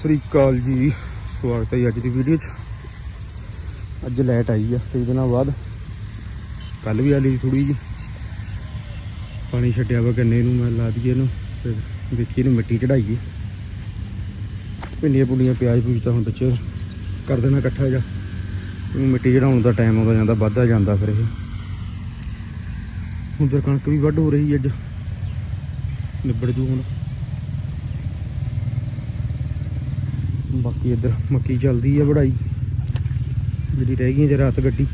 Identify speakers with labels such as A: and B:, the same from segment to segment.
A: ਸ੍ਰੀ ਅਕਾਲ ਜੀ। ਸਵਾਗਤ ਹੈ ਜੀ ਅੱਜ ਦੀ ਵੀਡੀਓ 'ਚ। ਅੱਜ ਲਾਈਟ ਆਈ ਆ ਕਈ ਦਿਨਾਂ ਬਾਅਦ ਕੱਲ ਵੀ ਆ ਲਈ ਥੋੜੀ ਜੀ ਪਾਣੀ ਛੱਡਿਆ ਵਾ ਗੰਨੇ ਨੂੰ, ਮੈਂ ਲਾ ਦਈਏ ਇਹਨੂੰ, ਫਿਰ ਦੇਖੀ ਇਹਨੂੰ ਮਿੱਟੀ ਚੜਾਈਏ। ਭਿੰਡੀਆਂ ਪੁੰਡੀਆਂ ਪਿਆਜ਼ ਪੂਜ ਤਾਂ ਹੁਣ ਵਿੱਚ ਕਰ ਦੇਣਾ ਇਕੱਠਾ ਜਾ ਮਿੱਟੀ ਚੜਾਉਣ ਦਾ ਟਾਈਮ ਆਉਂਦਾ ਜਾਂਦਾ, ਵੱਧਦਾ ਜਾਂਦਾ ਫਿਰ ਇਹ। ਹੁਣ ਤਾਂ ਕਣਕ ਵੀ ਵੱਢ ਹੋ ਰਹੀ ਅੱਜ। ਨਿਬੜ ਜੂ ਹੁਣ। ਬਾਕੀ ਇੱਧਰ ਮੱਕੀ ਚੱਲਦੀ ਆ ਵਢਾਈ ਜਿਹੜੀ ਰਹਿ ਗਈ ਜੇ ਰਾਤ ਗੱਡੀ।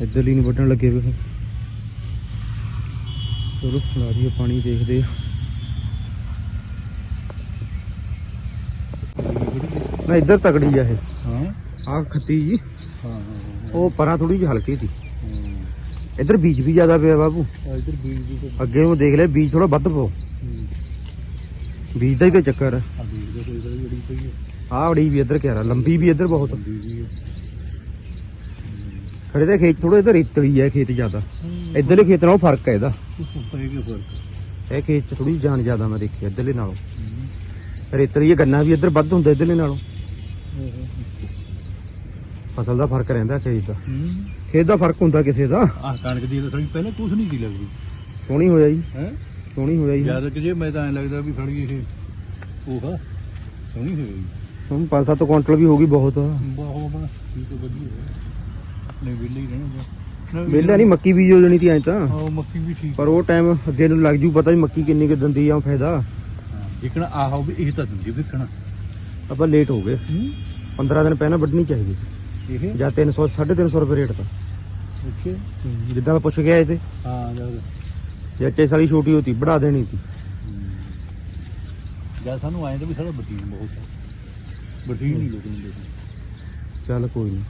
A: ਇੱਧਰਲੀ ਨੂੰ ਵੱਢਣ ਲੱਗੇ ਵੇ ਚਲੋ ਲਾ ਦਈਏ ਪਾਣੀ ਦੇਖਦੇ ਆ। ਨਾ ਇੱਧਰ ਤਕੜੀ ਆ ਇਹ।
B: ਹਾਂ।
A: ਆ ਖੱਤੀ ਜੀ।
B: ਹਾਂ
A: ਉਹ ਪਰਾਂ ਥੋੜੀ ਜਿਹੀ ਹਲਕੀ ਸੀ। ਇੱਧਰ ਬੀਜ ਵੀ ਜ਼ਿਆਦਾ ਪਿਆ ਬਾਬੂ।
B: ਇਧਰ ਬੀਜ ਤੇ
A: ਅੱਗੇ ਉਹ ਦੇਖ ਲੈ ਬੀਜ ਥੋੜਾ ਵੱਧ ਪਾਓ। ਬੀਜ ਦਾ ਹੀ ਤਾਂ ਚੱਕਰ। ਹੈ
B: ਆ ਬੀਜ ਦੇ ਕੋਈ ਪਈ ਹੈ।
A: ਆਹ ਵੀ ਇੱਧਰ ਕਿਹੜਾ ਲੰਬੀ ਵੀ ਇੱਧਰ ਬਹੁਤ।
B: ਬੀਜ ਦੀ
A: ਖੜੇ ਤਾਂ ਖੇਤ ਥੋੜਾ ਇੱਧਰ ਰੇਤਲੀ ਹੈ ਖੇਤ ਜ਼ਿਆਦਾ। ਇੱਧਰਲੇ ਖੇਤ ਨਾਲੋਂ ਫ਼ਰਕ ਹੈ ਇਹਦਾ।
B: ਪਏ ਕੇ ਫ਼ਰਕ
A: ਇਹ ਖੇਤ 'ਚ ਥੋੜੀ ਜਾਨ ਜ਼ਿਆਦਾ ਮੈਂ ਦੇਖੀ ਇੱਧਰਲੇ ਨਾਲੋਂ। ਰੇਤਲੀ ਇਹ ਗੰਨਾ ਵੀ ਇੱਧਰ ਵੱਧ ਹੁੰਦਾ ਇੱਧਰਲੇ ਨਾਲੋਂ। ਫਸਲ ਦਾ ਫ਼ਰਕ ਰਹਿੰਦਾ ਖੇਤ ਦਾ। ਖੇਤ ਦਾ ਫ਼ਰਕ ਹੁੰਦਾ ਕਿਸੇ ਦਾ।
B: ਆ ਕਣਕ ਦੀ ਤਾਂ ਸੜੀ ਪਹਿਲਾਂ ਕੁਝ ਨਹੀਂ ਸੀ ਲੱਗਦੀ।
A: ਸੋਹਣੀ ਹੋਇਆ ਜੀ।
B: ਹੈ?
A: ਸੋਹਣੀ ਹੋਇਆ ਜੀ
B: ਜਦ ਕਿ ਜੇ ਮੈਂ ਤਾਂ ਐ ਲੱਗਦਾ ਵੀ ਸੜੀ ਇਹ ਉਹ ਸੋਹਣੀ ਹੋਈ
A: ਹੁਣ 5-7 ਕੁਇੰਟਲ ਵੀ ਹੋ ਗਈ ਬਹੁਤ।
B: ਬਹੁਤ ਬਣਾ ਠੀਕ ਹੈ ਵਧੀਆ ਹੈ। ਨਹੀਂ ਵਿਹਲੇ ਹੀ ਰਹਿਣਾ
A: ਵਿਹਲਾ ਨਹੀਂ ਮੱਕੀ ਬੀਜ ਹੋ ਜਾਣੀ ਤੀ ਐਂ ਤਾਂ।
B: ਉਹ ਮੱਕੀ ਵੀ ਠੀਕ
A: ਪਰ ਉਹ ਟਾਈਮ ਅੱਗੇ ਨੂੰ ਲੱਗ ਜੂ ਪਤਾ ਵੀ ਮੱਕੀ ਕਿੰਨੀ ਕਿ ਦਿੰਦੀ ਆ ਫਾਇਦਾ।
B: ਜਿਕਣਾ ਆਹੋ ਵੀ ਇਹ ਤਾਂ ਦਿੰਦੀ ਵਿਕਣਾ
A: ਆਪਾਂ ਲੇਟ ਹੋ ਗਏ। 15 ਦਿਨ ਪਹਿਲਾਂ ਵੱਢਣੀ ਚਾਹੀਦੀ। ਸੀ
B: ਇਹ?
A: ਜਾਂ 300 350 ਰੁਪਏ ਰੇਟ ਤਾਂ।
B: ਓਕੇ
A: ਜਿੱਦਾਂ ਮੈਂ ਪੁੱਛ ਗਿਆ ਤੇ
B: ਹਾਂ ਜਦ
A: ਜੇ ਚੇ ਸਾਲੀ ਛੋਟੀ ਹੋਤੀ ਬੜਾ ਦੇਣੀ ਸੀ।
B: ਜਦ ਸਾਨੂੰ ਆਏ ਤਾਂ ਵੀ ਸਾਡਾ ਬਤੀਨ ਬਹੁਤ ਹੈ ਬਤੀਨ ਨਹੀਂ ਲੋਕ ਨੂੰ ਦੇਖੋ
A: ਚੱਲ ਕੋਈ ਨਹੀਂ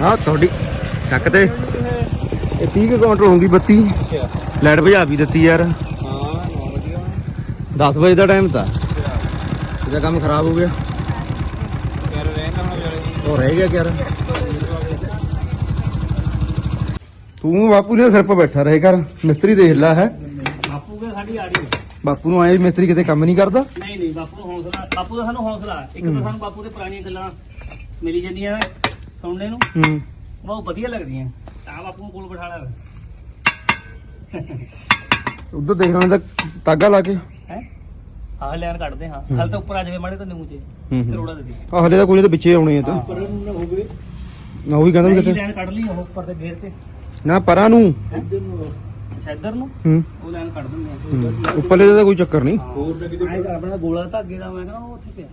A: ਹਾਂ ਤੁਹਾਡੀ ਚੱਕ ਤੇ। ਇਹ 30 ਕੁ ਕਾਊਂਟਰ ਹੋਊਗੀ ਬੱਤੀ। ਲਾਈਟ ਭਜਾ ਵੀ ਦਿੱਤੀ ਯਾਰ।
B: ਹਾਂ ਨੌ ਵਧੀਆ
A: 10 ਵਜੇ ਦਾ ਟਾਈਮ ਤਾਂ। ਇਹਦਾ ਕੰਮ ਖਰਾਬ ਹੋ ਗਿਆ।
B: ਯਾਰ ਰਹਿੰਦਾ ਹੁਣ ਵਾਲੇ
A: ਉਹ ਰਹਿ ਗਿਆ ਯਾਰ। ਤੂੰ ਬਾਪੂ ਨੇ ਸਿਰ 'ਤੇ ਬੈਠਾ ਰਹੇ ਕਰ ਮਿਸਤਰੀ ਦੇਖ ਲੈ ਹੈ।
C: ਬਾਪੂ ਕੇ ਸਾਡੀ ਆੜੀ
A: ਬਾਪੂ ਨੂੰ ਆਏ ਵੀ ਮਿਸਤਰੀ ਕਿਤੇ ਕੰਮ ਨਹੀਂ ਕਰਦਾ?
C: ਨਹੀਂ ਨਹੀਂ ਬਾਪੂ ਨੂੰ ਹੌਸਲਾ ਬਾਪੂ ਦਾ ਸਾਨੂੰ ਹੌਸਲਾ ਇੱਕ ਤਾਂ ਸਾਨੂੰ ਬਾਪੂ ਦੇ ਪੁਰਾਣੀਆਂ ਗੱਲਾਂ ਮਿਲੀ ਜਾਂਦੀਆਂ ਨੇ ਸੁਣਨੇ ਨੂੰ।
A: ਹੂੰ।
C: ਬਹੁਤ ਵਧੀਆ ਲੱਗਦੀਆਂ। ਤਾਂ ਬਾਪੂ ਨੂੰ ਕੋਲ ਬਿਠਾ ਲਿਆ
A: ਉਧਰ ਦੇਖਣਾ ਤਾਂ ਤਾਗਾ ਲਾ ਕੇ।
C: ਹੈ? ਆਹ ਲੈਣ ਕੱਢਦੇ ਹਾਂ। ਹਲ ਤਾਂ ਉੱਪਰ ਆ ਜਾਵੇ ਮਾੜੇ ਤਾਂ ਨਿਊ ਚ।
A: ਹੂੰ ਹੂੰ।
C: ਕਰੋੜਾ ਦੇ ਦੀ।
A: ਆ ਹਲੇ ਤਾਂ ਕੋਈ ਨਹੀਂ ਤਾਂ ਵਿੱਚੇ ਆਉਣੇ ਆ ਤਾਂ।
B: ਪਰ ਹੋ ਗਏ।
A: ਨਾ ਉਹੀ ਕਹਿੰਦਾ ਵੀ
C: ਨਹੀਂ
A: ਕਿਤੇ
C: ਲੈਣ ਕੱਢ ਲਈ ਉਹ ਉੱਪਰ ਤੇ ਗੇਰ ਤੇ।
A: ਨਾ ਪਰਾਂ ਨੂੰ।
B: ਇੱਧਰ ਨੂੰ?
A: ਹੂੰ।
C: ਉਹ ਲੈਣ ਕੱਢ ਦਿੰਦੇ
A: ਹੂੰ। ਉੱਪਰਲੇ ਦਾ ਤਾਂ ਕੋਈ ਚੱਕਰ ਨਹੀਂ।
B: ਹੋਰ ਨਾ ਕਿਤੇ
C: ਆ ਆਪਣਾ ਗੋਲਾ ਧਾਗੇ ਦਾ ਮੈਂ ਕਹਿੰਦਾ ਉਹ ਉੱਥੇ ਪਿਆ।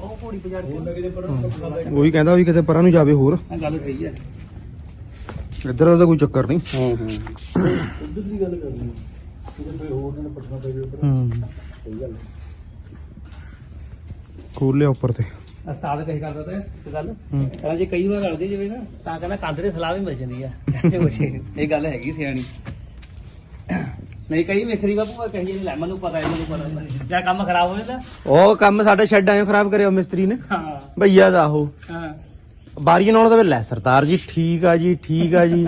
C: ਉਹ ਘੋੜੀ ਪਜਾੜ
B: ਹੋਰ ਨਾ
C: ਕੇ
B: ਕਿਤੇ ਪੜਨ
A: ਉਹੀ ਕਹਿੰਦਾ ਵੀ ਕਿਤੇ ਪਰਾਂ ਨੂੰ ਜਾਵੇ ਹੋਰ।
C: ਗੱਲ ਸਹੀ ਹੈ
A: ਇੱਧਰ ਦਾ ਤਾਂ ਕੋਈ ਚੱਕਰ ਨਹੀਂ।
C: ਹਾਂ ਹਾਂ।
B: ਉਧਰ ਦੀ ਗੱਲ ਕਰਨੀ ਕਿਤੇ ਕੋਈ ਹੋਰ ਨਾ ਪਟਨਾ ਪੈ ਜਾਵੇ
A: ਹੂੰ।
B: ਸਹੀ ਗੱਲ
A: ਖੋਲ ਲਿਆ ਉੱਪਰ ਤੇ।
C: ਉਸਤਾਦ ਕਹੀ ਕਰਦਾ ਤੇ ਇੱਕ ਗੱਲ। ਕਹਿੰਦਾ ਜੇ ਕਈ ਵਾਰ ਰਲਦੀ ਜਾਵੇ ਨਾ ਤਾਂ ਕਹਿੰਦਾ ਕੰਧ ਦੇ ਸਲਾਹ ਵੀ ਮਿਲ ਜਾਂਦੀ ਆ। ਇਹ ਗੱਲ ਹੈਗੀ ਸਿਆਣੀ। ਨਹੀਂ ਕਈ ਮੇਖਰੀ ਬਾਪੂ ਕਹੀ ਨਹੀਂ ਲੈ ਮੈਨੂੰ ਪਤਾ ਮੈਨੂੰ ਪਤਾ। ਜਾਂ ਕੰਮ ਖਰਾਬ ਹੋ ਜਾਂਦਾ
A: ਉਹ ਕੰਮ ਸਾਡੇ ਸ਼ੈੱਡ ਆਇਓ ਖਰਾਬ ਕਰਿਆ ਮਿਸਤਰੀ ਨੇ।
C: ਹਾਂ।
A: ਭਈਆ ਦਾ ਉਹ।
C: ਹਾਂ।
A: ਬਾਰੀਆਂ ਨਾਲੋਂ ਤਾਂ ਫਿਰ ਲੈ ਸਰਦਾਰ ਜੀ ਠੀਕ ਆ ਜੀ ਠੀਕ ਆ ਜੀ।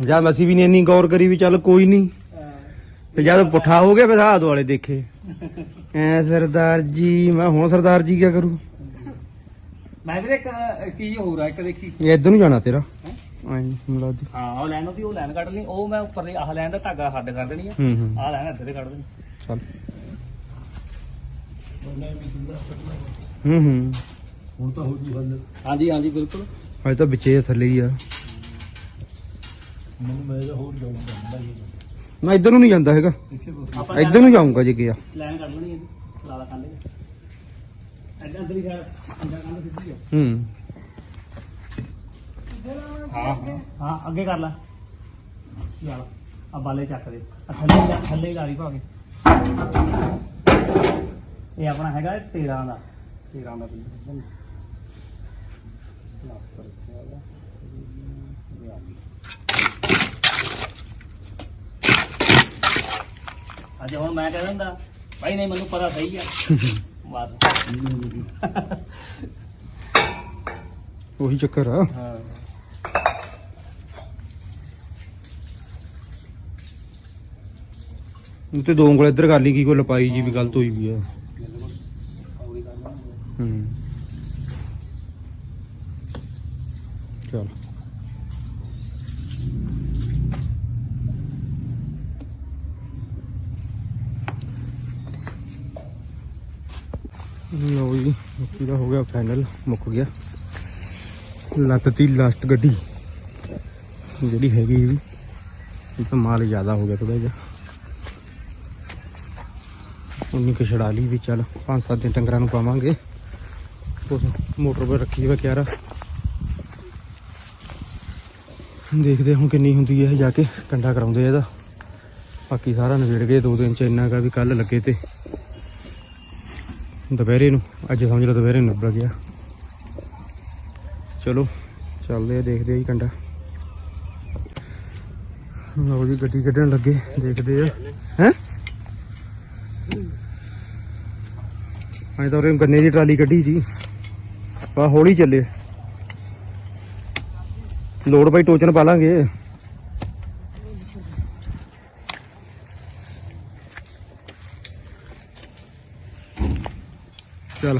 A: ਜਦ ਅਸੀਂ ਵੀ ਨੇ ਇੰਨੀ ਗੌਰ ਕਰੀ ਵੀ ਚੱਲ ਕੋਈ ਨਹੀਂ। ਤੇ ਜਦ ਪੁੱਠਾ ਹੋ ਗਿਆ ਫਿਰ ਹਾਥ ਵਾਲੇ ਦੇਖੇ। ਐ ਸਰਦਾਰ ਜੀ ਮੈਂ ਹੁਣ ਸਰਦਾਰ ਜੀ ਕੀ ਕਰੂ?
C: ਮੈਂ ਵੀ ਇੱਕ ਚੀਜ਼ ਹੋਰ ਆ ਇੱਕ ਦੇਖੀ।
A: ਇਹ ਇੱਧਰ ਨੂੰ ਜਾਣਾ ਤੇਰਾ।
C: ਹੈਂ?
A: ਐਂ ਮਿਲਾ ਦੀ
C: ਹਾਂ ਉਹ ਲੈਣ ਉਹਦੀ ਉਹ ਲੈਣ ਕੱਢ ਲਈ ਉਹ ਮੈਂ ਉੱਪਰ ਦੀ ਆਹ ਲੈਣ ਦਾ ਧਾਗਾ ਹੱਦ ਕਰ ਦੇਣੀ ਆ।
A: ਹੂੰ ਹੂੰ।
C: ਆਹ ਲੈਣ ਇੱਧਰ ਤੇ ਕੱਢ ਦੇਣੀ।
A: ਚੱਲ। ਹੂੰ ਹੂੰ।
B: ਹੁਣ ਤਾਂ ਹੋ ਜੂ ਹੱਲ
C: ਹਾਂਜੀ ਹਾਂਜੀ ਬਿਲਕੁਲ।
A: ਅਜੇ ਤਾਂ ਵਿੱਚੇ ਆ, ਥੱਲੇ ਹੀ ਆ।
B: ਮੈਨੂੰ ਮੈਂ ਤਾਂ ਹੋਰ ਜਾਊਂਗਾ
A: ਮੈਂ ਇੱਧਰ ਨੂੰ ਨਹੀਂ ਜਾਂਦਾ ਹੈਗਾ।
C: ਆਪਾਂ
A: ਇੱਧਰ ਨੂੰ ਜਾਊਂਗਾ ਜੇ ਗਿਆ
C: ਲੈਣ ਕੱਢ ਲੈਣੀ ਇਹਦੀ ਲਾਲਾ ਕੱਢ ਲੈ ਇੱਧਰ ਅੰਦਰ ਹੀ ਖੜ ਅੰਦਰ ਕੱਢ ਸਿੱਧੀ ਆ
A: ਹੂੰ।
C: ਹਾਂ ਹਾਂ ਅੱਗੇ ਕਰ ਲੈ। ਯਾਰ ਆ ਬਾਲੇ ਚੱਕ ਦੇ। ਆ ਥੱਲੇ ਹੀ ਲਾ- ਥੱਲੇ ਹੀ ਲਾਰੀ ਭਾਵੇਂ। ਇਹ ਆਪਣਾ ਹੈਗਾ 13 ਦਾ। 13 ਦਾ ਬਿੱਲ ਪਲਾਸਟਰ ਵਾਲਾ ਅੱਜ ਹੁਣ ਮੈਂ ਕਹਿ ਦਿੰਦਾ ਭਾਈ ਨਹੀਂ ਮੈਨੂੰ ਪਤਾ ਸਹੀ ਆ। ਬਸ।
A: ਉਹੀ ਚੱਕਰ ਆ।
C: ਹਾਂ
A: ਤੇ ਦੋ ਉਂਗਲ ਇੱਧਰ ਕਰ ਲਈ, ਕੀ ਕੋਈ ਲਪਾਈ ਜੀ ਵੀ ਗਲਤ ਹੋਈ ਵੀ ਆ।
C: ਬਿਲਕੁਲ ਔਰੀ
A: ਹੂੰ। ਚਲ। ਲਓ ਜੀ ਮੁੱਕੀ ਦਾ ਹੋ ਗਿਆ ਫਾਈਨਲ ਮੁੱਕ ਗਿਆ। ਲੱਤ ਤੀ ਲਾਸਟ ਗੱਡੀ। ਜਿਹੜੀ ਹੈਗੀ ਇਹ ਇਹ ਤਾਂ ਮਾਲ ਜ਼ਿਆਦਾ ਹੋ ਗਿਆ ਥੋੜਾ ਜਿਹਾ। ਉਨੀ ਕੁ ਛੜਾ ਲਈ ਵੀ ਚੱਲ, ਪੰਜ ਸੱਤ ਦਿਨ ਟੰਗਰਾਂ ਨੂੰ ਪਾਵਾਂਗੇ। ਉਸ ਮੋਟਰ 'ਤੇ ਰੱਖੀ ਵਾ ਕਿਆਰਾ। ਦੇਖਦੇ ਹੁਣ ਕਿੰਨੀ ਹੁੰਦੀ ਹੈ ਜਾ ਕੇ, ਕੰਡਾ ਕਰਾਉਂਦੇ ਆ ਇਹਦਾ। ਬਾਕੀ ਸਾਰਾ ਨਵੇੜ ਗਏ, ਦੋ ਦਿਨ ਚ ਇੰਨਾ ਕਾ ਵੀ ਕੱਲ ਲੱਗੇ ਤੇ। ਦੁਪਹਿਰੇ ਨੂੰ, ਅੱਜ ਸਮਝ ਲਓ ਦੁਪਹਿਰੇ ਨੂੰ ਨਿਬੜ ਗਿਆ। ਚਲੋ, ਚੱਲਦੇ ਆ, ਦੇਖਦੇ ਆ ਜੀ ਕੰਡਾ। ਲਓ ਜੀ, ਗੱਡੀ ਕੱਢਣ ਲੱਗੇ, ਦੇਖਦੇ ਆ। ਹੈ? ਮੈਂ ਤਾਂ ਉਰੇ ਗੰਨੇ ਦੀ ਟਰਾਲੀ ਕੱਢੀ ਜੀ ਬਾ ਹੌਲੀ ਚੱਲੇ। ਲੋਡ ਬਾਈ ਟੋਚਨ ਪਾ ਲਾਂਗੇ ਚਲ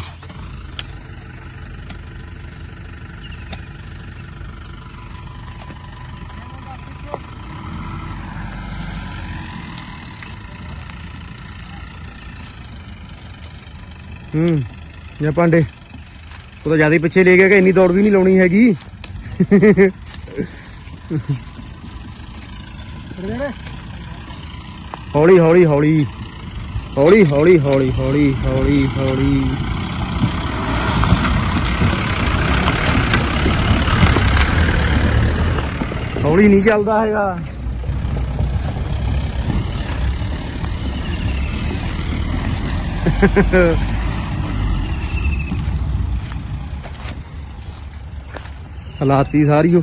A: ਹੂੰ ਜਾਂ ਪਾਂਡੇ ਉਹ ਤਾਂ ਜ਼ਿਆਦਾ ਪਿੱਛੇ ਲੈ ਗਿਆ ਕਿ ਇੰਨੀ ਦੌੜ ਵੀ ਨਹੀਂ ਲਾਉਣੀ ਹੈਗੀ। ਹੌਲੀ ਹੌਲੀ ਹੌਲੀ। ਹੌਲੀ ਹੌਲੀ ਹੌਲੀ ਹੌਲੀ ਹੌਲੀ ਹੌਲੀ। ਹੌਲੀ ਨਹੀਂ ਚੱਲਦਾ ਹੈਗਾ। ਹਲਾਤੀ ਸਾਰੀ ਉਹ?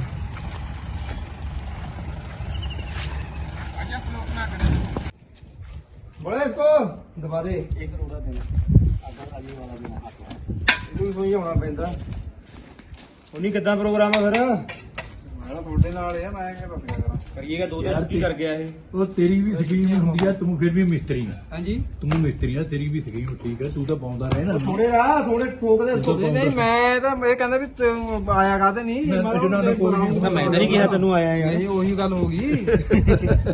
A: ਬੜੇ ਇਸਕੋ। ਦਬਾ ਦੇ।
C: ਇੱਕ ਰੋੜਾ ਦੇਣਾ ਅਗਰ ਆਲੀ ਵਾਲਾ ਦੇਣਾ
A: ਇਹਨੂੰ ਸੋਈ ਆਉਣਾ ਪੈਂਦਾ। ਉਨੀ ਕਿੱਦਾਂ ਪ੍ਰੋਗਰਾਮ ਆ ਫਿਰ?
B: ਮੈਂ ਤੁਹਾਡੇ ਨਾਲ ਆ ਮੈਂ ਬਸ
A: ਕਰੀਏਗਾ ਦੋ ਦਿਨ ਛੁੱਟੀ ਕਰ ਗਿਆ ਇਹ।
B: ਉਹ ਤੇਰੀ ਵੀ ਸਕੀਮ ਹੁੰਦੀ ਆ ਤੂੰ ਫਿਰ ਵੀ ਮਿਸਤਰੀ ਆ।
D: ਹਾਂਜੀ।
B: ਤੂੰ ਮਿਸਤਰੀ ਆ ਤੇਰੀ ਵੀ ਸਕੀਮ ਠੀਕ ਆ ਤੂੰ ਤਾਂ ਪਾਉਂਦਾ ਰਹੇ ਨਾ।
A: ਥੋੜੇ ਰਾਹ ਥੋੜੇ ਠੋਕਦੇ
B: ਉਸਕੋ।
D: ਨਹੀਂ ਨਹੀਂ ਮੈਂ ਤਾਂ ਇਹ ਕਹਿੰਦਾ ਵੀ ਤੂੰ ਆਇਆ ਕਾਤੇ ਨਹੀਂ?
B: ਮੈਂ ਤਾਂ ਨੂੰ ਨਹੀਂ-
A: ਮੈਂ ਤਾਂ ਨਹੀਂ ਕਿਹਾ ਤੈਨੂੰ ਆਇਆ ਯਾਰ।
D: ਨਹੀਂ ਉਹੀ ਗੱਲ ਹੋ ਗਈ।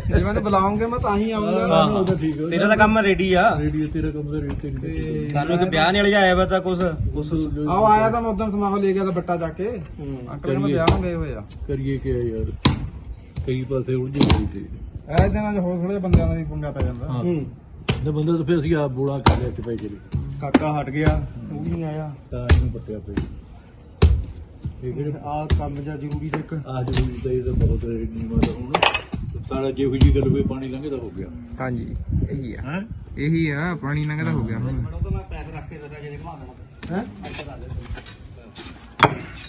D: ਜੇ ਮੈਨੂੰ ਬੁਲਾਉਂਗੇ ਮੈਂ ਤਾਂ ਹੀ ਆਉਂਗਾ
B: ਹਾਂ ਉਹ ਤਾਂ ਠੀਕ ਆ।
A: ਤੇਰਾ ਤਾਂ ਕੰਮ ਰੈਡੀ ਆ।
B: ਰੇਡੀਓ ਤੇਰਾ ਕੰਮ ਦਾ ਰੇਟ ਤੇਰੀ
A: ਸਾਨੂੰ ਇੱਕ ਵਿਆਹ ਨਾਲ ਜਾਇਆ ਵਾ ਤਾਂ ਕੁਛ ਕੁਛ
D: ਆਓ ਆਇਆ ਤਾਂ ਮੈਂ ਉਦੋਂ ਸਮਾਹ ਲੈ ਗਿਆ ਤਾਂ ਬੱਟਾ ਜਾ ਕੇ। ਅੰਕਲ ਕਹਿੰਦਾ ਵਿਆਹ ਨੂੰ ਗਏ ਹੋਏ ਆ।
B: ਕਰੀਏ ਕਿ ਯਾਰ? ਕਈ ਪਾਸੇ ਉਲਝੇ ਹੋਈ ਤੇ
D: ਐ ਦਿਨਾਂ 'ਚ ਹੋਰ ਥੋੜੇ ਬੰਦਿਆਂ ਦਾ ਵੀ ਪੰਗਾ ਪੈ ਜਾਂਦਾ।
B: ਹਾਂ।
A: ਹੂੰ
B: ਤੇ ਬੰਦਾ ਤਾਂ ਫਿਰ ਅਸੀਂ ਆਪ ਬੋਲਾ ਕਰ ਲਿਆ ਕਿ ਪੈ ਚਲੀ
A: ਕਾਕਾ ਹਟ ਗਿਆ ਉਹ ਵੀ ਨਹੀਂ ਆਇਆ।
B: ਤਾਂ ਇਹਨੂੰ ਪੱਟਿਆ ਪਈ ਇਹ ਕਿਹੜੇ
A: ਆ ਕੰਮ ਜਾਂ ਜ਼ਰੂਰੀ ਸੀ ਇੱਕ।
B: ਆ ਜੋ ਤਾਂ ਇਹ ਤਾਂ ਬਹੁਤ ਨੀਮਾ ਦਾ ਹੁਣ। ਸਾਰਾ ਜਿਹੋ ਜੀ ਗੱਲ ਕੋਈ ਪਾਣੀ ਲੰਘੇ ਤਾਂ ਹੋ ਗਿਆ।
D: ਹਾਂਜੀ ਇਹੀ ਆ।
B: ਹੈ?
D: ਇਹੀ ਆ ਪਾਣੀ ਲੰਘਦਾ ਹੋ ਗਿਆ। ਹੁਣ
C: ਤਾਂ
A: ਹੈ?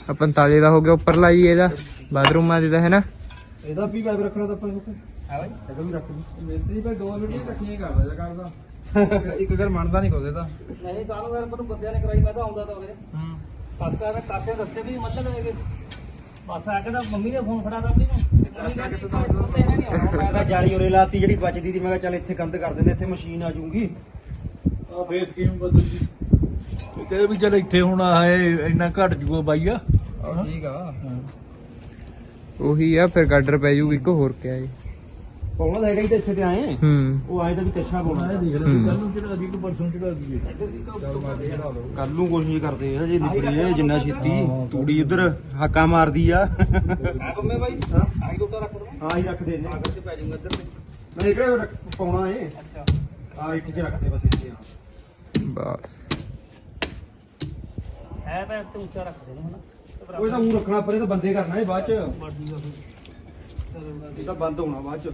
D: ਆ 45 ਦਾ। ਹੋ ਗਿਆ ਉੱਪਰ ਲਾਈ ਇਹਦਾ। ਬਾਥਰੂਮਾਂ ਦੇ ਦਾ ਹੈ ਨਾ?
A: ਇਹਦਾ ਵੀ ਪਾਈਪ ਰੱਖਣਾ ਤਾਂ ਆਪਾਂ ਨੂੰ
C: ਹੈ ਬਾਈ।
A: ਇਹਦਾ ਵੀ ਰੱਖ ਲਈ
D: ਮਿਸਤਰੀ ਭਾਈ ਦੋ ਮਿੰਟ ਇਕੱਠੀਆਂ ਕਰਦਾ ਜਾਂ ਕਰਦਾ। ਇੱਕ ਗੱਲ ਮੰਨਦਾ ਨਹੀਂ ਕੋਦੇ ਤਾਂ
C: ਨਹੀਂ ਕਾਹਨੂੰ ਕਰ ਮੈਨੂੰ ਬੰਦਿਆਂ ਨੇ ਕਰਾਈ ਮੈਂ ਤਾਂ ਆਉਂਦਾ ਤਾਂ ਉਹਦੇ
D: ਹੂੰ।
C: ਕਾਕਾ ਨੇ ਕਾਕੇ ਦੱਸੇ ਵੀ ਮਤਲਬ ਹੈ ਕਿ। ਬਸ ਆ ਕੇ ਤਾਂ ਮੰਮੀ ਨੇ ਫੋਨ ਫੜਾ ਦਿੱਤੀ ਨੂੰ।
A: ਮੈਂ ਤਾਂ ਜਾਲੀ ਉਰੇ ਲਾਤੀ ਜਿਹੜੀ ਬਚਦੀ ਦੀ ਮੈਂ ਕਿਹਾ ਚੱਲ ਇੱਥੇ ਕੰਧ ਕਰ ਦਿੰਦੇ ਇੱਥੇ ਮਸ਼ੀਨ ਆ ਜਾਊਗੀ।
B: ਆ ਫੇਰ ਸਕੀਮ ਬਦਲ ਜੀ ਕਹਿੰਦੇ ਵੀ ਚੱਲ ਇੱਥੇ ਹੁਣ ਆਏ ਇੰਨਾ ਘਟ ਜੂਗਾ ਬਾਈ ਆ।
D: ਠੀਕ ਆ।
E: ਉਹੀ ਆ ਫਿਰ ਗਾਡਰ ਪੈ ਜੂ ਇੱਕ ਹੋਰ ਕਿਆ ਏ
A: ਪਾਉਣਾ ਤਾਂ ਹੈਗਾ ਹੀ ਤੇ ਇੱਥੇ ਤੇ ਆਏ
E: ਹੂੰ।
A: ਉਹ ਆਏ ਤਾਂ ਵੀ ਕੱਛਾ ਪਾਉਣਾ।
B: ਦੇਖ ਲੈ। ਕੱਲ ਨੂੰ ਚੜਾ ਦੀ ਕਿ ਪਰਸੋਂ ਚੜਾ ਦਈਏ
A: ਕੱਲ ਨੂੰ ਕੋਸ਼ਿਸ਼ ਕਰਦੇ ਆ ਜੇ ਨਿਕਲੀ ਹੈ ਜਿੰਨਾ ਛੇਤੀ। ਤੂੜੀ ਉਧਰ ਹਾਕਾ ਮਾਰਦੀ ਆ।
C: ਬੰਮੇ ਬਾਈ। ਆਹੀ ਲੋਟਾ ਰੱਖ ਦੋ
A: ਹਾਂ ਹੀ ਰੱਖਦੇ ਨੇ।
C: ਸਾਗਰ ਚ ਪੈ ਜਾਊਗਾ ਇੱਧਰ ਤੇ।
A: ਇਕੜੇ ਰੱਖ- ਪਾਉਣਾ ਏ
C: ਅੱਛਾ।
A: ਆ ਇੱਥੇ ਚ ਰੱਖਦੇ ਬਸ ਇੱਥੇ ਆ।
E: ਬਸ।
C: ਹੈ ਪੈ ਤੇ ਉੱਚਾ ਰੱਖ ਦੇ ਹਨਾ
A: ਉਹ ਤਾਂ ਉਹ ਰੱਖਣਾ ਪਰੇ ਤਾਂ ਬੰਦੇ ਕਰਨਾ ਏ ਬਾਅਦ ਚ। ਇਹ ਤਾਂ ਬੰਦ ਹੋਣਾ ਬਾਅਦ ਚ।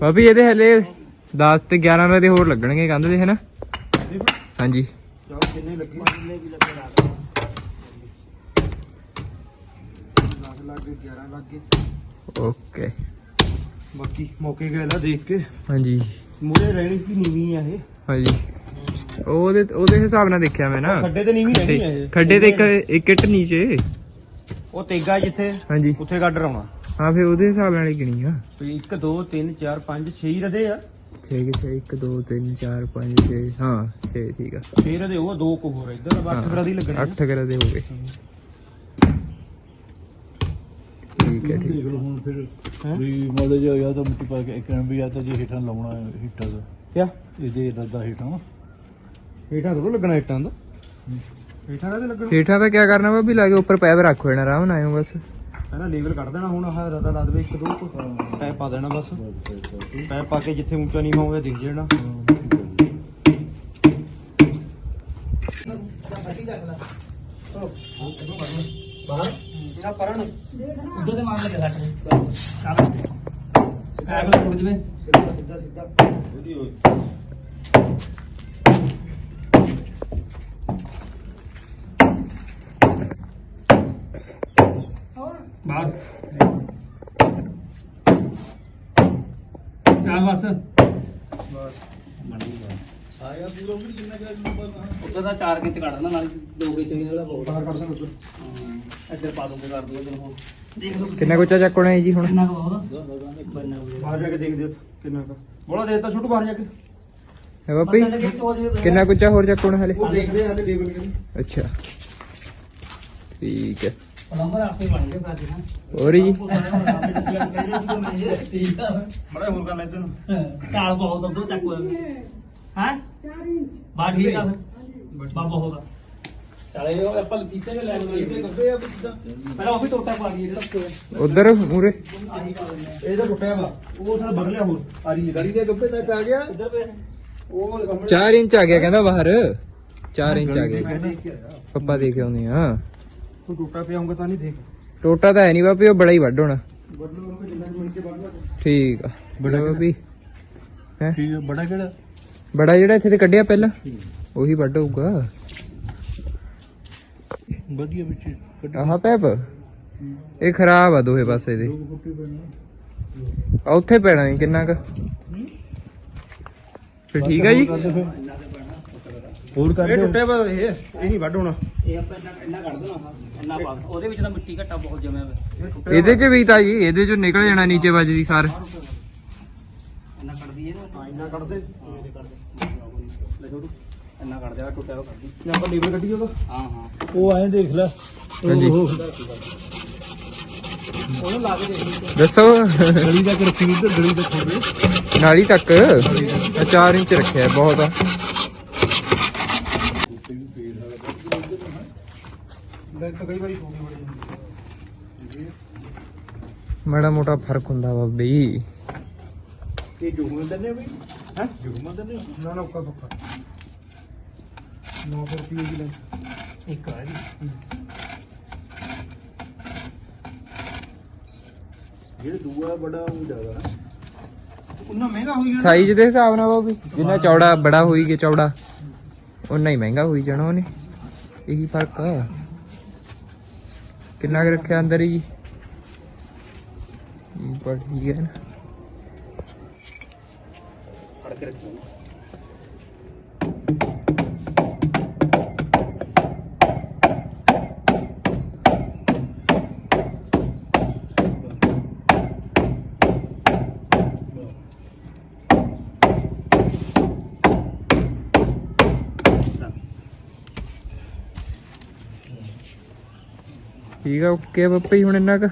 E: ਬਾਬੀ ਇਹਦੇ ਹਲੇ 10 ਤੇ 11 ਰੁਪਏ ਦੇ ਹੋਰ ਲੱਗਣਗੇ ਕੰਧ ਦੇ ਹੈਨਾ? ਹਾਂਜੀ
A: ਚਲ ਕਿੰਨੇ ਲੱਗੇ? ਲੱਗ ਲੱਗ ਗਏ 11 ਲੱਗ ਗਏ।
E: ਓਕੇ।
A: ਬਾਕੀ ਮੌਕੇ ਗਏ ਲਾ ਦੇਖ ਕੇ।
E: ਹਾਂਜੀ।
A: ਮੂਰੇ ਰਹਿਣੀ ਕੀ ਨੀਵੀਂ ਆ ਇਹ।
E: ਹਾਂਜੀ। ਉਹਦੇ ਉਹਦੇ ਹਿਸਾਬ ਨਾਲ ਦੇਖਿਆ ਮੈਂ ਨਾ।
A: ਖੱਡੇ ਤੇ ਨੀਵੀਂ ਰਹਿਣੀ ਇਹ।
E: ਖੱਡੇ ਤੇ ਇੱਕ ਇੱਕ ਇੱਟ ਨੀਚੇ।
A: ਉਹ ਤੇਗਾ ਜਿੱਥੇ
E: ਹਾਂਜੀ।
A: ਉੱਥੇ ਗੱਡ ਆਉਣਾ
E: ਹਾਂ ਫਿਰ ਉਹਦੇ ਹਿਸਾਬ ਨਾਲ ਹੀ ਗਿਣੀ ਆ।
A: 1 2 3 4 5 6 ਰਦੇ ਆ।
E: ਠੀਕ ਹੈ 1 2 3 4 5 6 ਹਾਂ 6 ਠੀਕ ਆ।
A: 6 ਰਦੇ ਉਹ ਦੋ ਕੋ ਹੋਰ ਇੱਧਰ 8 ਰਦੇ ਦੀ ਲੱਗਣੀ
E: 8 ਕਰਾ ਦੇ ਹੋ ਗਏ। ਠੀਕ ਹੈ ਠੀਕ
B: ਹੁਣ ਫਿਰ
A: ਹੈਂ?
B: ਵੀ ਮਤਲਬ ਜੇ ਹੋਇਆ ਤਾਂ ਮਿੱਟੀ ਪਾ ਕੇ ਇੱਕ ਐਮ ਵੀ ਆ ਤਾਂ ਜੇ ਹੇਠਾਂ ਲਾਉਣਾ ਹੈ ਹੀਟਰ ਦਾ।
A: ਕਿਆ?
B: ਇਹਦੇ ਲੱਦਾ ਹੇਠਾਂ।
A: ਹੇਠਾਂ ਤੋਂ ਲੱਗਣਾ ਇੱਟਾਂ ਦਾ। ਹੇਠਾਂ ਦਾ ਤੇ ਲੱਗਣਾ?
E: ਹੇਠਾਂ ਦਾ ਕੀ ਕਰਨਾ ਵਾ ਵੀ ਲਾਗੇ ਉੱਪਰ ਪੈਪ ਰੱਖੋ ਇਹਨਾਂ ਆਰਾਮ ਨਾਲ ਆਇਓ ਬਸ।
A: ਪਹਿਲਾਂ ਲੇਵਲ ਕੱਢ ਦੇਣਾ ਹੁਣ ਆਹ ਰਦਾ ਲਾ ਦੇਵੇ ਇੱਕ ਦੋ। ਕੁ। ਪੈਪ ਪਾ ਦੇਣਾ ਬਸ। ਪੈਪ ਪਾ ਕੇ ਜਿੱਥੇ ਉੱਚਾ ਨੀਵਾਂ ਹੋਵੇ ਦਿਖ ਜਾਣਾ ਬਾਹਰ ਨਾ ਪਰਨ
C: ਉਧਰ ਦੇ ਮਾਰ ਲੱਗੇ ਸੱਟ ਚੱਲ ਬਲ ਟੁੱਟ ਜਵੇ
A: ਸਿੱਧਾ ਸਿੱਧਾ। ਉਹਦੀ ਹੋਈ
C: ਬਸ ਚੱਲ ਬਸ।
B: ਆਇਆ ਪੂਰਾ ਵੀ ਜਿੰਨਾ ਕਿ
C: ਉਧਰ ਦਾ 4 ਇੰਚ ਕੱਢ ਦੇਣਾ ਨਾਲ ਦੋ ਇੰਚ ਇਹਦਾ ਬਹੁਤ
A: ਬਾਹਰ ਕੱਢ ਦੇਣਾ ਉੱਧਰ।
C: ਹਾਂ ਇੱਧਰ ਪਾ ਦੂੰਗਾ ਕਰ ਦੂੰਗਾ ਤੈਨੂੰ। ਦੇਖ ਲਓ।
E: ਕਿੰਨਾ ਕੁ ਉੱਚਾ ਚੱਕਣਾ ਹੈ ਜੀ ਹੁਣ?
C: ਕਿੰਨਾ ਕੁ ਬਹੁਤ
A: ਬਾਹਰ ਜਾ ਕੇ ਦੇਖਦੇ ਕਿੰਨਾ ਕੁ। ਬੋਲਾ ਦੇ ਦਿੱਤਾ ਛੁੱਟ ਬਾਹਰ ਜਾ ਕੇ।
E: ਹੈ ਬਾਪੀ ਕਿੰਨਾ ਕੁ ਉੱਚਾ ਹੋਰ ਚੱਕਣਾ ਹਲੇ?
A: ਉਹ ਦੇਖਦੇ ਆ ਹਲੇ ਲੇਵਲ ਕਿੰਨੀ
E: ਅੱਛਾ। ਠੀਕ ਹੈ।
C: ਨੰਬਰ ਆਪੇ ਬਣ ਗਏ ਬਾਕੀ ਨਾ।
E: ਹੋਰ ਜੀ?
C: ਠੀਕ ਆ
A: ਮੜਾ ਹੋਰ ਕਰ ਲੈ ਤੈਨੂੰ।
C: ਕਾਲ ਬਹੁਤ ਉਧਰ ਚੱਕ ਹੋਇਆ ਹੈ? 4 ਇੰਚ ਬਾ ਠੀਕ ਆ ਫਿਰ। ਬਾ ਬਹੁਤ ਆ। ਚਲੇ ਉਹ ਐਪਲ ਕੀਤੇ ਕੇ ਲੈ ਲਓ ਗੱਬੇ ਆ ਪਹਿਲਾਂ ਉਹ ਵੀ ਟੋਟਾ ਪਾ ਦਈਏ ਜਿਹੜਾ ਉੱਤੇ
E: ਉਧਰ ਮੂਰੇ
C: ਆਹੀ ਕਰ ਦਿੰਦੇ ਆ।
A: ਇਹ ਤਾਂ ਟੁੱਟਿਆ ਵਾ ਉਹ ਥੋੜਾ ਬਦਲਿਆ ਹੋਰ ਆ ਰਹੀ ਹੈ
B: ਗਲੀ ਦੇ ਗੱਬੇ ਤੱਕ ਆ ਗਿਆ।
C: ਇੱਧਰ
A: ਉਹ ਸਾਹਮਣੇ
E: 4 ਇੰਚ ਆ ਗਿਆ ਕਹਿੰਦਾ ਬਾਹਰ। 4 ਇੰਚ ਆ ਗਿਆ
A: ਦੇਖ
E: ਪੱਪਾ ਦੇ ਕੇ ਆਉਂਦੇ ਆ।
A: ਤੂੰ ਟੁੱਟਾ ਪਿਆ ਹੋਊਗਾ ਤਾਂ ਨਹੀਂ ਦੇਖ।
E: ਟੋਟਾ ਤਾਂ ਹੈ ਨਹੀਂ ਬਾਪੀ ਉਹ ਬੜਾ ਹੀ ਵੱਡ ਹੋਣਾ।
A: ਜਿੰਨਾ ਮਿਲ ਕੇ
E: ਠੀਕ ਆ। ਬੜਾ ਬਾਪੀ ਹੈ?
B: ਠੀਕ ਬੜਾ ਕਿਹੜਾ?
E: ਬੜਾ ਜਿਹੜਾ ਇੱਥੇ ਤੇ ਕੱਢਿਆ ਪਹਿਲਾਂ ਉਹੀ ਵੱਡ ਹੋਊਗਾ।
B: ਵਧੀਆ ਵਿੱਚ ਕੱਢ
E: ਆਹ ਪੈਪ? ਇਹ ਖਰਾਬ ਆ ਦੋਹੇ ਪਾਸੇ ਦੇ। ਉੱਥੇ ਪੈਣਾ ਕਿੰਨਾ ਕੁ? ਫਿਰ ਠੀਕ ਆ ਜੀ।
B: ਹੋਰ ਕਰ
A: ਇਹ ਟੁੱਟਿਆ ਵਾ ਇਹ। ਇਹ ਨਹੀਂ ਵੱਢ ਹੋਣਾ।
C: ਇਹ ਆਪਾਂ ਇੰਨਾ ਇੰਨਾ ਕੱਢ ਦੇਣਾ ਹਾਂ ਇੰਨਾ ਪਾ ਉਹਦੇ ਵਿੱਚ ਤਾਂ ਮਿੱਟੀ ਘੱਟਾ ਬਹੁਤ ਜਮਿਆ ਹੋਇਆ
A: ਇਹ
E: ਇਹਦੇ ਚ ਵੀ ਤਾਂ ਜੀ ਇਹਦੇ ਚੋਂ ਨਿਕਲ ਜਾਣਾ ਨੀਚੇ ਵੱਜਦੀ ਸਾਰ।
C: ਇੰਨਾ ਕੱਢ ਦਈਏ ਨਾ
A: ਹਾਂ ਇੰਨਾ ਕੱਢ ਦੇ ਇਹਦੇ ਕੱਢ ਦੇ
C: ਲੈ ਛੋਟੂ ਇੰਨਾ ਕੱਢ ਦੇ ਟੁੱਟਿਆ ਉਹ ਕੱਢੀ।
A: ਜੇ ਆਪਾਂ ਲੇਵਲ ਕੱਢੀਏ ਉਹਦਾ।
C: ਹਾਂ ਹਾਂ।
B: ਉਹ ਐਂ ਦੇਖ ਲੈ।
E: ਹਾਂਜੀ।
C: ਉਹਨੂੰ ਲਾ ਕੇ ਦੇਖ ਲਈ।
E: ਦੱਸੋ।
B: ਗਲੀ ਤੱਕ ਰੱਖੀ ਇੱਧਰ ਗਲੀ ਤੱਕ ਹੋਵੇ
E: ਨਾਲੀ ਤੱਕ? 4 ਇੰਚ ਰੱਖਿਆ ਬਹੁਤ ਆ
A: ਲੈ ਤਾਂ ਕਈ ਵਾਰੀ ਛੋਟੀ ਬੜੀ ਜਾਂਦੀ
E: ਮਾੜਾ ਮੋਟਾ ਫ਼ਰਕ ਹੁੰਦਾ ਵਾ ਬਈ।
B: ਇਹ ਜੁਗਮਨ ਦੰਨੇ ਵੀ
A: ਹੈ?
B: ਜੁਗਮਨ ਦੰਨੇ
A: ਨਾ ਨਾ ਉੱਕਾ ਪੱਕਾ 900 ਰੁਪਏ ਦੀ ਲੈ
C: ਇੱਕ ਆ ਜੀ।
B: ਜਿਹੜਾ ਦੂਆ ਬੜਾ ਉਹ ਜ਼ਿਆਦਾ ਨਾ
A: ਉਹਨਾਂ ਮਹਿੰਗਾ ਹੋਈ ਜਾਣਾ।
E: ਸਾਈਜ਼ ਦੇ ਹਿਸਾਬ ਨਾਲ ਉਹ ਵੀ। ਜਿੰਨਾ ਚੌੜਾ ਬੜਾ ਹੋਈ ਗਿਆ ਚੌੜਾ ਉਨਾ ਹੀ ਮਹਿੰਗਾ ਹੋਈ ਜਾਣਾ ਉਹਨੇ। ਇਹੀ ਫ਼ਰਕ ਆ। ਕਿੰਨਾ ਕੁ ਰੱਖਿਆ ਅੰਦਰ ਹੀ? ਪਰ ਠੀਕ ਹੈ ਨਾ। ਠੀਕ ਆ ਓਕੇ ਬੱਪੇ ਹੁਣ ਇੰਨਾ ਕੁ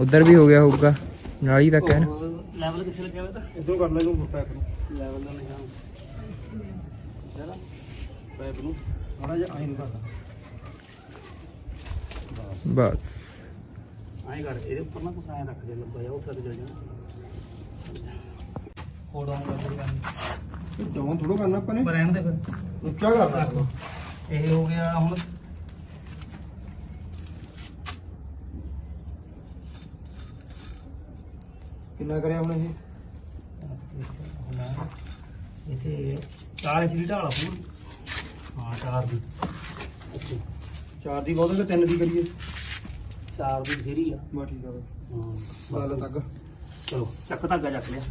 E: ਉਧਰ ਵੀ ਹੋ ਗਿਆ ਹੋਊਗਾ ਨਾਲੀ ਤੱਕ ਹੈ ਨਾ
C: ਲੈਵਲ ਕਿੱਥੇ ਲੱਗਿਆ ਹੋਇਆ ਤਾਂ
A: ਇਦੋਂ ਕਰ ਲੈ ਤੂੰ ਪੈਪ ਨੂੰ।
C: ਲੈਵਲ ਦਾ ਨਿਸ਼ਾਨ। ਜਰਾ ਪਾਈਪ ਨੂੰ।
A: ਥੋੜਾ ਜਿਹਾ ਆਇਨ ਕਰਦਾ
E: ਬਸ।
C: ਐਂ ਕਰ ਇਹਦੇ ਉੱਪਰ ਨਾ ਕੁਛ ਐਂ ਰੱਖ ਦੇ ਲੰਬਾ ਜਿਹਾ ਉੱਥੇ ਤੇ ਚਲ ਜਾਣਾ। ਹੋਰ ਆਉਂ ਕਰ
A: ਜੌਂ ਥੋੜੋ ਕਰਨਾ ਆਪਾਂ ਨੇ।
C: ਪਰ ਰਹਿਣ ਦੇ ਫਿਰ।
A: ਉੱਚਾ ਕਰਨਾ।
C: ਇਹ ਹੋ ਗਿਆ ਹੁਣ
A: ਕਿੰਨਾ ਕਰਿਆ ਹੁਣ ਇਹ?
C: ਇਥੇ 4 ਇੰਚ ਦੀ ਢਾਲ ਆ ਪੂਰੀ। ਹਾਂ 4 ਦੀ।
A: ਚਾਰ ਦੀ ਬੋਤਲ ਤੇ ਤਿੰਨ ਦੀ ਕਰੀਏ।
C: 4 ਦੀ ਫੇਰੀ ਆ।
A: ਬਾ ਠੀਕ ਆ।
C: ਹਾਂ
A: ਬਾਲ ਤੱਕ।
C: ਚਲੋ ਚੱਕ ਧਾਗਾ ਚੱਕ ਲਿਆ।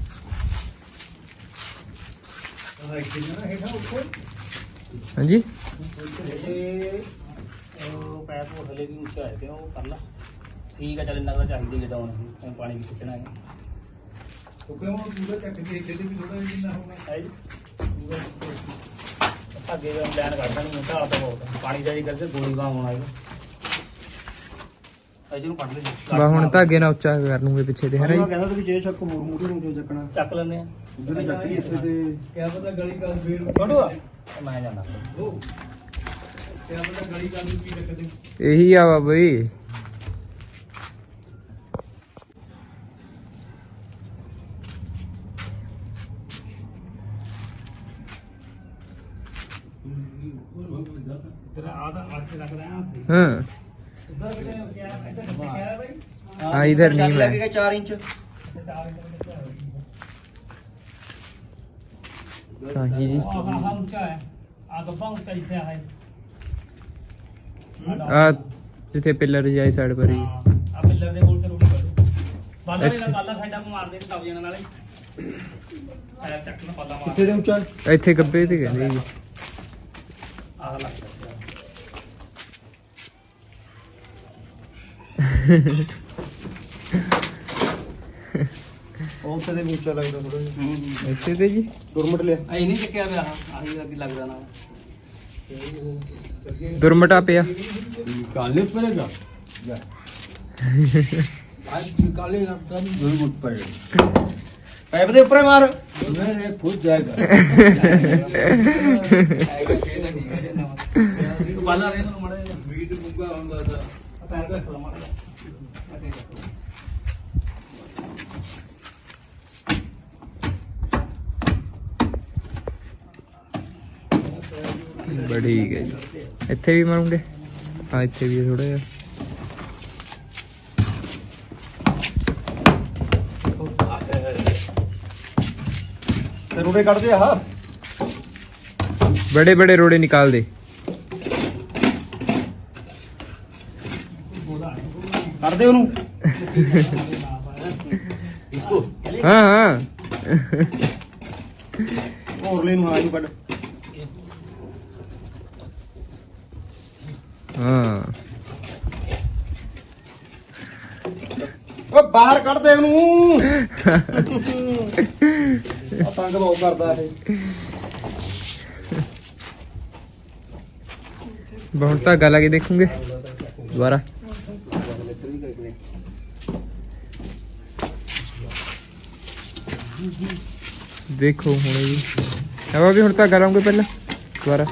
E: ਹਾਂਜੀ?
C: ਇਹ ਉਹ ਪੈਪ ਉਹ ਹਲੇ ਵੀ ਉੱਚਾ ਹੈ ਤੇ ਉਹ ਕਰ ਲਾ। ਠੀਕ ਆ ਚੱਲ ਇੰਨਾ ਕੁ ਤਾਂ ਚਾਹੀਦਾ ਹੀ ਹੁਣ ਪਾਣੀ ਵੀ ਖਿੱਚਣਾ ਹੈ।
B: ਕਿਉਂਕਿ ਹੁਣ ਪੂਰਾ ਚੱਕ ਕੇ ਇੱਥੇ ਤੇ ਵੀ ਥੋੜਾ ਜਿੰਨਾ ਹੋਣਾ
C: ਹੈ ਜੀ। ਅੱਗੇ ਜਦੋਂ ਲੈਣ ਕੱਢਦਾ ਨਹੀਂ ਢਾਲ ਤਾਂ ਬਹੁਤ। ਪਾਣੀ ਦਾ ਜੀ ਕਰਕੇ ਗੋਲੀ ਬਾਮ ਆਉਣਾ ਇਹਦਾ ਅਜੇ ਨੂੰ ਕੱਢ ਲੈ
E: ਬਾ ਹੁਣ ਧਾਗੇ ਨਾਲ ਉੱਚਾ ਕਰ ਲੂੰਗੇ ਪਿੱਛੇ ਤੇ ਹਨਾ ਜੀ?
A: ਕਹਿੰਦਾ ਤੇ ਵੀ ਜੇ ਚੱਕ ਮੂਰ ਮੂਰ ਨੂੰ ਜੋ ਚੱਕਣਾ।
C: ਚੱਕ ਲੈਂਦੇ ਆ
A: ਜਿਹੜੇ ਚੱਕਰੀ ਇੱਥੇ ਤੇ
B: ਕਿਆ ਪਤਾ ਗਲੀ ਕਰ ਫੇਰ
C: ਆ। ਮੈਂ ਜਾਣਾ।
B: ਉਹ ਕਿਆ ਪਤਾ ਗਲੀ ਕਰ ਨੂੰ ਕੀ ਰੱਖਦੇ।
E: ਇਹੀ ਆ ਵਾ ਬਈ
C: ਤੇਰਾ ਆਦਾ ਅੱਛੇ ਲੱਗਦਾ ਆ ਸੀ
E: ਹਾਂ
C: ਉਧਰ ਕਿਤੇ ਕਿਆ ਇੱਧਰ ਕਿੱਥੇ ਕਹਿ ਬਈ
E: ਹਾਂ ਇਧਰ ਨਹੀਂ ਮੈਂ
A: 4 ਇੰਚ
C: ਚਾਰ ਕਿਤੇ
E: ਹਾਂ ਜੀ
C: ਆਹ ਆਹ ਉੱਚਾ ਹੈ ਆ ਗੱਬਾ ਉੱਚਾ ਇੱਥੇ ਆ ਹੈ
E: ਆ ਜਿੱਥੇ ਪਿੱਲਰ ਜਾਈ ਸਾਈਡ ਪਰ ਹੀ
C: ਆ ਪਿੱਲਰ ਦੇ ਕੋਲ ਤੇ ਰੋਟੀ ਕਰੋ ਬਾਲਾ ਵੀ ਨਾ ਬਾਲਾ ਸਾਈਡਾਂ ਨੂੰ ਮਾਰਦੇ ਦਬ ਜਾਣ ਨਾਲੇ ਆ ਚੱਕ ਨਾ ਪਾਲਾ ਮਾਰ
A: ਕਿੱਥੇ ਦੇ ਉੱਚਾ
E: ਇੱਥੇ ਗੱਬੇ ਤੇ ਕਹਿੰਦੇ ਜੀ
C: ਆਹ ਲੱਗ
A: ਉਹ ਉੱਥੇ ਦੇ ਉੱਚਾ ਲੱਗਦਾ ਥੋੜਾ ਜਿਹਾ।
E: ਇੱਥੇ ਤੇ ਜੀ?
A: ਗੁਰਮਟ ਲਿਆ।
C: ਐ ਨਹੀਂ ਚੱਕਿਆ ਪਿਆ। ਆਹ ਅੱਗੇ ਲੱਗਦਾ ਨਾਲ
E: ਦੁਰਮਟਾ ਪਿਆ।
A: ਕਾਲੇ ਪੜੇਗਾ ਅੱਜ ਕਾਲੇ ਦਾ ਤਾਂ ਗੁਰਮਟ ਪੜੇਗਾ ਪੈਪ ਦੇ ਉੱਪਰ ਮਾਰ। ਨਹੀਂ ਫੁੱਟ ਜਾਏਗਾ
C: ਤੂੰ ਬਾਲਾ ਰੇ ਨੂੰ ਮੜੇ
B: ਮੀਟ ਮੁੱਗਾ ਹੁੰਦਾ ਤਾਂ।
C: ਪੈਰ ਰੱਖ ਲਾ ਮਾੜਾ
E: ਬੜੀ ਬੜੀ ਹੈ ਇੱਥੇ ਵੀ ਮਾਰੂੰਗੇ? ਹਾਂ ਇੱਥੇ ਵੀ ਥੋੜਾ ਜਿਹਾ।
A: ਰੋੜੇ ਕੱਢ ਦੇ
E: ਆਹ ਬੜੇ
A: ਬੜੇ ਰੋੜੇ ਨਿਕਾਲ ਦੇ ਕੱਢ
E: ਉਹਨੂੰ।
A: ਹਾਂ ਹਾਂ। ਹੋਰ ਲੈ ਨੂੰ ਹਾਂ बाहर बहुत करता है
E: बहुत धागा लगे देखोगे दोबारा देखो हम भी हम धागा लाऊँगे पहले दोबारा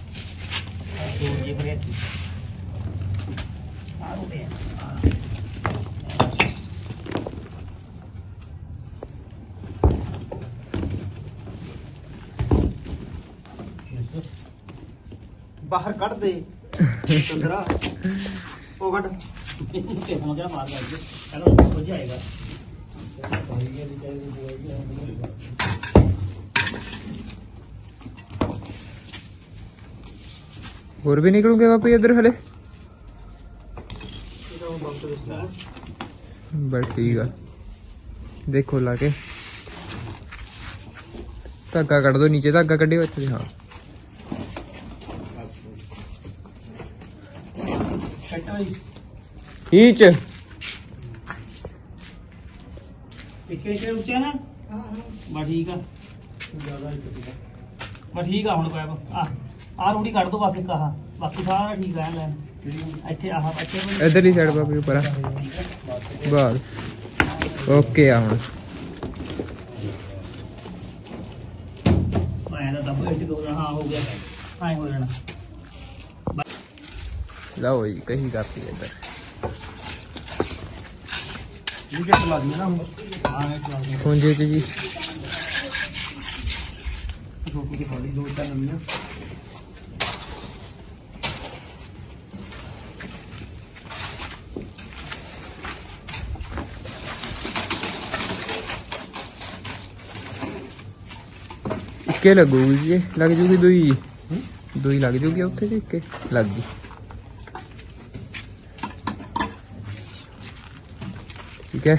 C: ਗਿਆ ਸੈੱਟ ਦੋ ਜੇ ਕਰੇ ਆ ਰੋਟੇ
A: ਬਾਹਰ ਕੱਢ ਦੇ ਚੰਦਰਾ ਉਹ ਕੱਢ
C: ਤੇ ਹੁਣ ਕਿਆ ਮਾਰ ਲੱਗ ਗਿਆ ਕਹਿੰਦਾ ਹੋ
E: ਹੋਰ ਵੀ ਨਿਕਲੂਗੇ ਬਾਪਾ ਇੱਧਰ ਹਲੇ? ਬਸ ਠੀਕ ਆ। ਦੇਖੋ ਲਾ ਕੇ। ਧਾਗਾ ਕੱਢ ਦੋ ਨੀਚੇ ਧਾਗਾ ਕੱਢਿਓ ਇੱਥੇ ਹਾਂ।
C: ਖਿੱਚ। ਪਿੱਛੇ ਤੇ ਉੱਚਾ ਨਾ? ਬਾ ਠੀਕ ਆ। ਬਾ ਠੀਕ ਆ ਹੁਣ ਪੈਪ ਆ। ਆ ਰੂੜੀ ਕੱਢ ਦੋ ਬਸ ਇੱਕ ਆਹ। ਬਾਕੀ ਸਾਰਾ ਠੀਕ ਆ ਲੈ ਇੱਥੇ ਆਹ ਇੱਥੇ ਵੀ
E: ਇਧਰਲੀ ਸਾਈਡ ਜੀ ਉੱਪਰ ਆ। ਬਸ। ਓਕੇ ਆ ਹੁਣ।
C: ਮੈਂ ਤਾਂ ਦੱਬ ਇੱਟ ਹੋ ਹਾਂ ਹੋ ਗਿਆ। ਹਾਂ ਹੋ ਜਾਣਾ।
E: ਲਓ ਜੀ ਕਹੀ ਕਰਤੀ ਇੱਧਰ।
A: ਇਹ ਕਿੱਟ ਲਾ ਦਿੰਦੇ ਨਾ ਹੁਣ?
B: ਹਾਂ ਇਹ ਚਲਾ ਦੇ।
E: ਖੁੰਝੇ ਚ ਜੀ।
A: ਛੋਟੀ ਜਿਹੀ ਖਾਲੀ ਦੋ ਚਾਰ ਨਵੀਆਂ।
E: ਇੱਕੇ ਲੱਗੂਗੀ ਜੀ ਇਹ। ਲੱਗ ਜੂਗੀ ਦੋਈ। ਦੋਈ ਲੱਗ ਜੂਗੀ ਉੱਥੇ ਕਿ ਇੱਕੇ ਲੱਗ ਗਈ ਠੀਕ ਹੈ।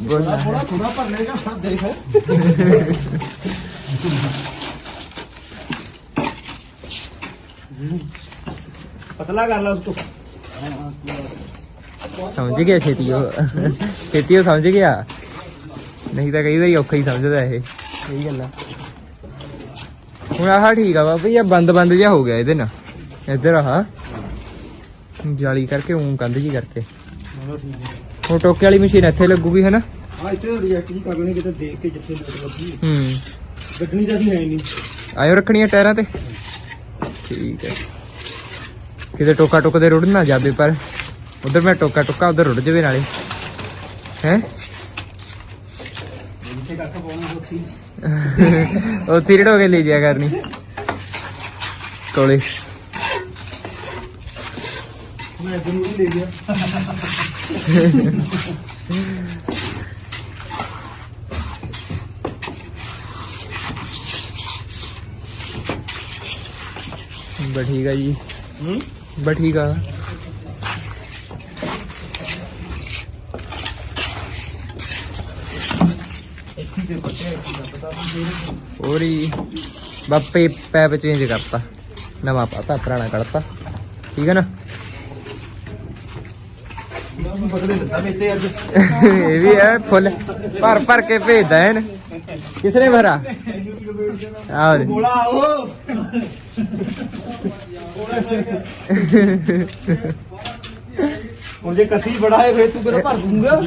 E: ਬੋਲ
A: ਥੋੜਾ ਥੋੜਾ ਭਰ ਲੇਗਾ ਸਭ ਦੇਖ। ਪਤਲਾ ਕਰ ਲਾ ਉਸਕੋ
E: ਸਮਝ ਗਿਆ ਛੇਤੀ ਉਹ। ਛੇਤੀ ਉਹ ਸਮਝ ਗਿਆ। ਨਹੀਂ ਤਾਂ ਕਈ ਵਾਰੀ ਔਖਾ ਹੀ ਸਮਝਦਾ ਇਹ। ਸਹੀ ਗੱਲ ਆ। ਹੁਣ ਆਹ ਠੀਕ ਆ ਬਾਬਾ ਇਹ ਬੰਦ ਬੰਦ ਜਿਹਾ ਹੋ ਗਿਆ ਇਹਦੇ ਨਾਲ। ਇੱਧਰ ਆਹ। ਜਾਲੀ ਕਰਕੇ ਉਂ ਕੰਧ ਜੀ ਕਰਕੇ। ਹੁਣ ਟੋਕੇ ਵਾਲੀ ਮਸ਼ੀਨ ਇੱਥੇ ਲੱਗੂਗੀ ਹਨਾ?
A: ਹਾਂ ਇੱਥੇ ਰਿਐਕਟ ਜੀ ਕਰ ਲੈਣੀ ਕਿਤੇ ਦੇਖ ਕੇ ਜਿੱਥੇ ਲੱਗੀ
E: ਹੂੰ।
A: ਗੱਡਣੀ ਤਾਂ ਦੀ ਹੈ ਨਹੀਂ।
E: ਆਇਓ ਰੱਖਣੀਆਂ ਟਾਇਰਾਂ ਤੇ। ਠੀਕ ਹੈ ਕਿਤੇ ਟੋਕਾ ਟੁੱਕ ਦੇ ਰੁੜ ਨਾ ਜਾਵੇ, ਪਰ ਉਧਰ ਮੈਂ ਟੋਕਾ ਟੁੱਕਾ ਉਧਰ ਰੁੜ ਜਾਵੇ ਨਾਲੇ। ਹੈ? ਉਹ ਤਿਰੜ ਹੋ ਕੇ ਲੈ ਜਾ ਕਰਨੀ। ਕੋਲੇ।
A: ਮੈਂ ਇੱਧਰ ਲੈ ਗਿਆ
E: ਬਸ ਠੀਕ ਆ ਜੀ
A: ਹੂੰ?
E: ਬਸ ਠੀਕ ਆ।
A: ਇੱਥੇ
E: ਬਾਪੇ ਪੈਪ ਚੇਂਜ ਕਰਤਾ। ਨਵਾਂ ਪਾਤਾ, ਪੁਰਾਣਾ ਕੱਢਤਾ ਠੀਕ ਹੈ ਨਾ? ਇਹ ਵੀ ਹੈ ਫੁੱਲ। ਭਰ ਭਰ ਕੇ ਭੇਜਦਾ ਹੈ ਨਾ ਭਰਾ ਆਹ
A: ਗੋਲਾ ਆਓ ਹੁਣ ਜੇ ਕਸੀ ਬੜਾ ਫੇਰ ਤੂੰ ਕਿਹਦਾ ਭਰ ਦੂੰਗਾ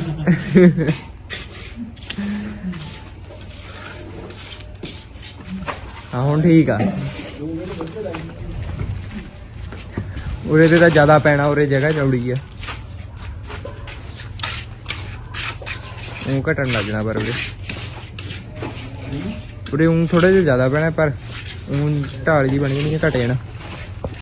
E: ਹਾਂ, ਹੁਣ ਠੀਕ ਆ। ਉਰੇ ਤੇ ਤਾਂ ਜ਼ਿਆਦਾ ਪੈਣਾ, ਉਰੇ ਜਗ੍ਹਾ ਚੌੜੀ ਆ। ਉਹ ਘਟਣ ਲੱਗ ਜਾਣਾ ਪਰ ਉਰੇ। ਉਰੇ ਉਹ ਥੋੜਾ ਜਿਹਾ ਜ਼ਿਆਦਾ ਪੈਣਾ, ਪਰ ਉਹ ਢਾਲ ਜੀ ਬਣੀ ਨਹੀਂ ਘਟ ਜਾਣਾ।